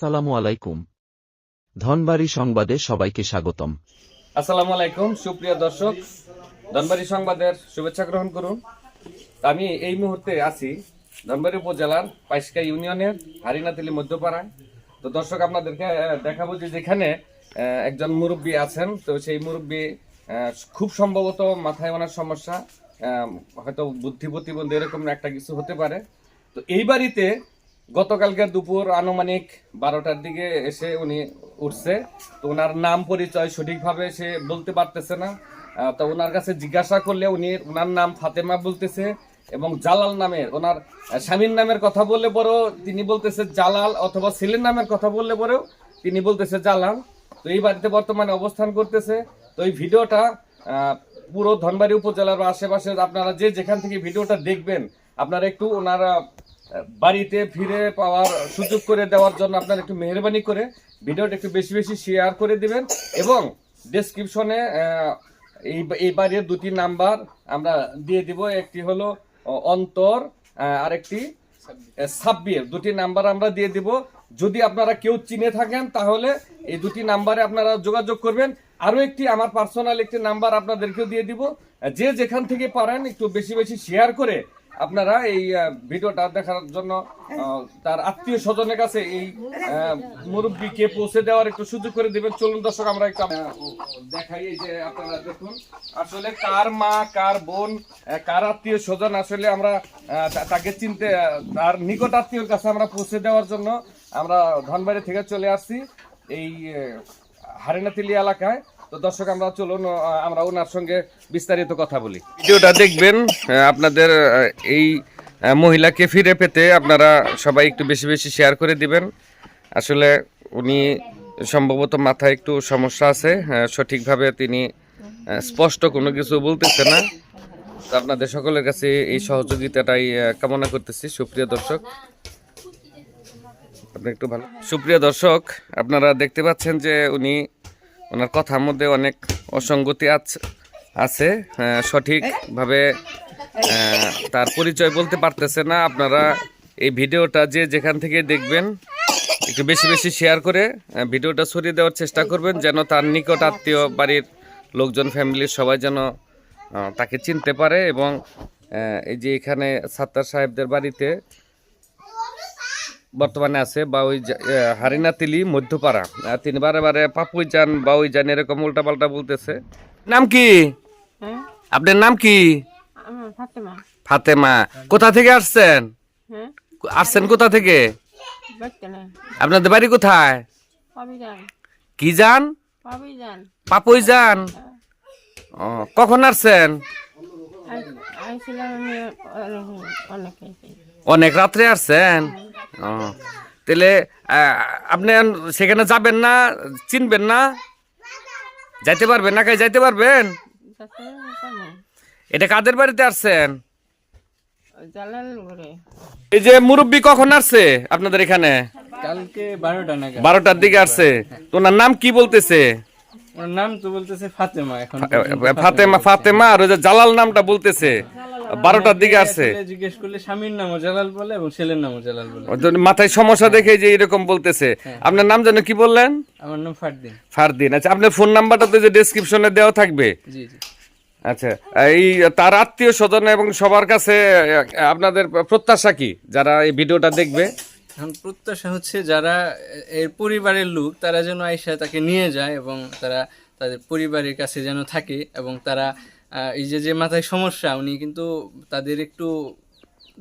আসসালামু আলাইকুম। ধনবাড়ি সংবাদে সবাইকে স্বাগতম। আসসালামু আলাইকুম, সুপ্রিয় দর্শক। ধনবাড়ি সংবাদের শুভেচ্ছা গ্রহণ করুন। আমি এই মুহূর্তে আছি ধনবাড়ি উপজেলার পাইসকা ইউনিয়নের হারিনাতলি মধ্যপাড়ায়। তো দর্শক, আপনাদেরকে দেখাবো যে যেখানে একজন মুরব্বী আছেন। তো সেই মুরব্বী খুব সম্ভবত মাথায় ওনার সমস্যা। হয়তো বুদ্ধি প্রতিবন্ধী এরকম একটা কিছু হতে পারে। তো এই বাড়িতে গতকালকে দুপুর আনুমানিক বারোটার দিকে এসে উনি উঠছে। তো ওনার নাম পরিচয় সঠিকভাবে সে বলতে পারতেছে না। তো ওনার কাছে জিজ্ঞাসা করলে উনি ওনার নাম ফাতেমা বলতেছে এবং জালাল নামের, ওনার স্বামীর নামের কথা বললে পরেও তিনি বলতেছে জালাল অথবা ছেলের নামের কথা বললে পরেও তিনি বলতেছে জালাল। তো এই বাড়িতে বর্তমানে অবস্থান করতেছে। তো এই ভিডিওটা পুরো ধনবাড়ি উপজেলার আশেপাশে আপনারা যে যেখান থেকে ভিডিওটা দেখবেন, আপনারা একটু ওনারা বাড়িতে ফিরে পাওয়ার সুযোগ করে দেওয়ার জন্য আপনারা একটু মেহরবানি করে ভিডিওটা একটু বেশি বেশি শেয়ার করে দিবেন এবং ডেসক্রিপশনে এই বাড়ির দুটি নাম্বার আমরা দিয়ে দিব। একটি হলো অন্তর আরেকটি সাব্বির। দুটি নাম্বার আমরা দিয়ে দিব। যদি আপনারা কেউ চিনে থাকেন, তাহলে এই দুটি নাম্বারে আপনারা যোগাযোগ করবেন। আরও একটি, আমার পার্সোনাল একটি নাম্বার আপনাদেরকেও দিয়ে দিব। যে যেখান থেকে পারেন, একটু বেশি বেশি শেয়ার করে আপনারা এই ভিডিওটা দেখার জন্য তার আত্মীয় স্বজনের কাছে এই মুরব্বিকে পৌঁছে দেওয়ার একটু সুযোগ করে দিবেন। চলুন দর্শক, আমরা একটু দেখাই যে আপনারা দেখুন। আসলে কার মা, কার বোন কার আত্মীয় স্বজন আসলে আমরা তাকে চিনতে তার নিকট আত্মীয়র কাছে আমরা পৌঁছে দেওয়ার জন্য আমরা ধনবাড়ি থেকে চলে আসছি। এই হারিনাতিলি এলাকায়। তো দর্শক, আমরা চলুন আমরা ওনার সঙ্গে বিস্তারিত কথা বলি। ভিডিওটা দেখবেন আপনাদের এই মহিলাকে ফিরে পেতে আপনারা সবাই একটু বেশি বেশি শেয়ার করে দিবেন। আসলে উনি সম্ভবত মাথায় একটু সমস্যা আছে সঠিকভাবে তিনি স্পষ্ট কোনো কিছু বলতেছে না। আপনাদের সকলের কাছে এই সহযোগিতাটাই কামনা করতেছি, সুপ্রিয় দর্শক। আপনি একটু ভালো সুপ্রিয় দর্শক, আপনারা দেখতে পাচ্ছেন যে উনি ওনার কথার মধ্যে অনেক অসঙ্গতি আছে আছে সঠিকভাবে তার পরিচয় বলতে পারতেছে না। আপনারা এই ভিডিওটা যে যেখান থেকে দেখবেন, একটু বেশি বেশি শেয়ার করে ভিডিওটা ছড়িয়ে দেওয়ার চেষ্টা করবেন, যেন তার নিকট আত্মীয় বাড়ির লোকজন, ফ্যামিলির সবাই যেন তাকে চিনতে পারে এবং এই যে এখানে সাত্তার সাহেবদের বাড়িতে বর্তমানে আছে বা ওই হারিনা তিলি মধ্যপাড়া। তিনি বারে বারে পাপুই যান বা ওই যান এরকম উল্টা পাল্টা বলতেছে। নাম কি? হ্যাঁ? আপনার নাম কি? ফাতেমা। কোথা থেকে আসছেন? হ্যাঁ? আসছেন কোথা থেকে? আপনাদের বাড়ি কোথায়? কি যান পাপুই যান কখন আসছেন? অনেক রাত্রে আসছেন? ও। তাহলে আপনি সেখানে যাবেন না চিনবেন না? যাইতে পারবেন না কাই যাইতে পারবেন? এটা কাদের বাড়িতে আসছেন? এই যে মুরব্বী কখন আসছে আপনাদের এখানে? কালকে বারোটা নাগাদ। বারোটার দিকে আসছে। তো ওনার নাম কি বলতেছে? ওর নাম তো বলতেছে ফাতেমা এখন ফাতেমা ফাতেমা আর ওই যে জালাল নামটা বলতেছে। বারোটার দিকে আসছে। জিজ্ঞেস করলে স্বামীর নামও জালাল বলে এবং ছেলের নামও জালাল বলে। মাথায় সমস্যা দেখে যে এরকম বলতেছে। আপনার নাম যেন কি বললেন? আমার নাম ফারদিন। ফারদিন। আচ্ছা আপনার ফোন নাম্বারটা তো যে ডেসক্রিপশনে দেওয়া থাকবে। জি জি। আচ্ছা এই তার আত্মীয় স্বজন এবং সবার কাছে আপনাদের প্রত্যাশা কি? যারা এই ভিডিওটা দেখবে। এখন প্রত্যাশা হচ্ছে যারা এর পরিবারের লোক তারা যেন আইসা তাকে নিয়ে যায় এবং তারা তাদের পরিবারের কাছে যেন থাকে এবং তারা এই যে যে মাথায় সমস্যা, উনি কিন্তু তাদের একটু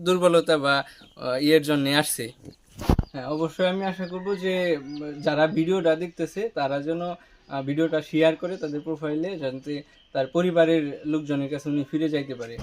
দুর্বলতা বা ইয়ের জন্য আসছে। হ্যাঁ অবশ্যই আমি আশা করব যে, যারা ভিডিওটা দেখতেছে, তারা যেন ভিডিওটা শেয়ার করে তাদের প্রোফাইলে যাতে তার পরিবারের লোকজনের কাছে উনি ফিরে যাইতে পারে।